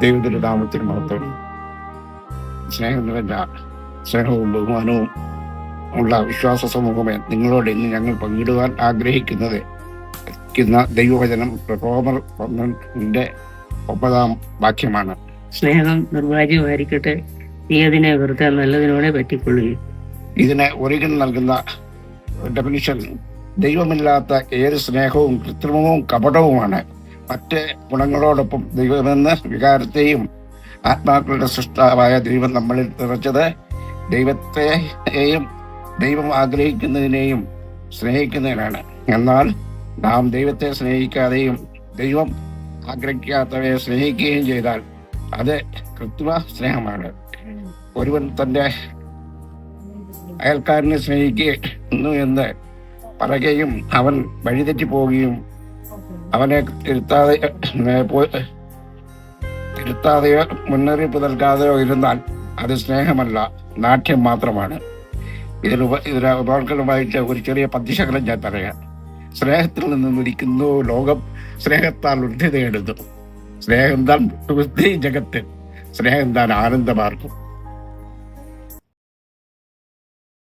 ദൈവത്തിന്റെ നാമത്തിന് മാത്രം സ്നേഹനിറഞ്ഞ സ്നേഹവും ബഹുമാനവും ഉള്ള വിശ്വാസ സമൂഹമേ നിങ്ങളോട് ഇന്ന് ഞങ്ങൾ പങ്കിടുവാൻ ആഗ്രഹിക്കുന്നത് ക്കുന്ന ദൈവവചനം റോമർ പന്ത്രണ്ടിന്റെ ഒമ്പതാം വാക്യമാണ്. സ്നേഹം നിർവാജ്യമായിരിക്കട്ടെ. നീ അതിനെ വെറുതെ നല്ലതിനോടെ പറ്റിക്കൊള്ളുകയും. ഇതിന് ഒരിക്കൽ നൽകുന്ന ഡെഫിനിഷൻ ദൈവമില്ലാത്ത ഏത് സ്നേഹവും കൃത്രിമവും കപടവുമാണ്. മറ്റ് ഗുണങ്ങളോടൊപ്പം ദൈവമെന്ന വികാരത്തെയും ആത്മാക്കളുടെ സൃഷ്ടാവായ ദൈവം നമ്മളിൽ നിറച്ചത് ദൈവത്തെയും ദൈവം ആഗ്രഹിക്കുന്നതിനെയും സ്നേഹിക്കുന്നതിനാണ് എന്നാൽ നാം ദൈവത്തെ സ്നേഹിക്കാതെയും ദൈവം ആഗ്രഹിക്കാത്തവയെ സ്നേഹിക്കുകയും ചെയ്താൽ അത് കൃത്രിമ സ്നേഹമാണ്. ഒരുവൻ തന്റെ അയൽക്കാരനെ സ്നേഹിക്കുന്നു എന്ന് പറയുകയും അവൻ വഴിതെറ്റി പോവുകയും അവനെ തിരുത്താതെ തിരുത്താതെയോ മുന്നറിയിപ്പ് നൽകാതെയോ ഇരുന്നാൽ അത് സ്നേഹമല്ല നാട്യം മാത്രമാണ്. ഇതിൽ ഇതിൽ ഉപകരണമായിട്ട് ഒരു ചെറിയ പദ്യശകലം ഞാൻ പറയാം. സ്നേഹത്തിൽ നിന്ന് ഇരിക്കുന്നു ലോകം സ്നേഹത്താൽ നേടുന്നു സ്നേഹം താൻ ജഗത്ത് സ്നേഹം താൻ ആനന്ദമാർക്കും